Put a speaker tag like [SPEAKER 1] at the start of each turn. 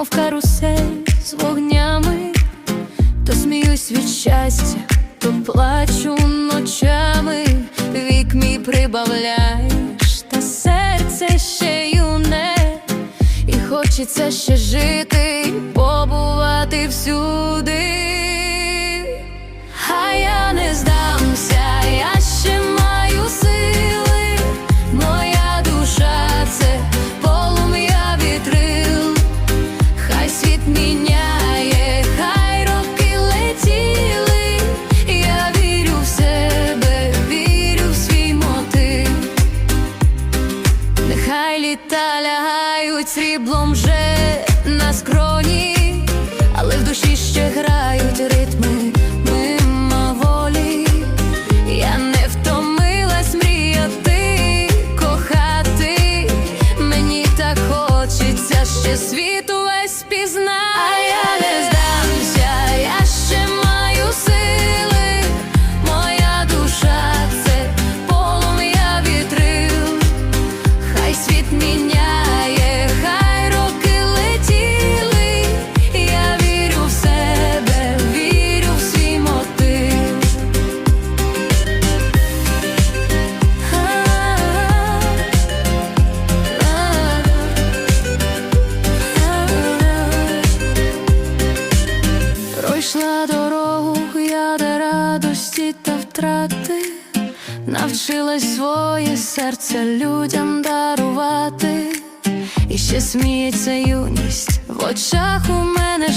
[SPEAKER 1] мов карусель з вогнями, то сміюсь від щастя, то плачу ночами, вік мій прибавляєш, та серце ще юне, і хочеться ще жити, побувати всюди. Літа лягають сріблом вже на скроні, але в душі ще грають ритми мимоволі. Я не втомилась мріяти, кохати. Мені так хочеться ще світу Пройшла дорогу я до радості та втрати, навчилась своє серце людям дарувати, і ще сміється юність в очах у мене.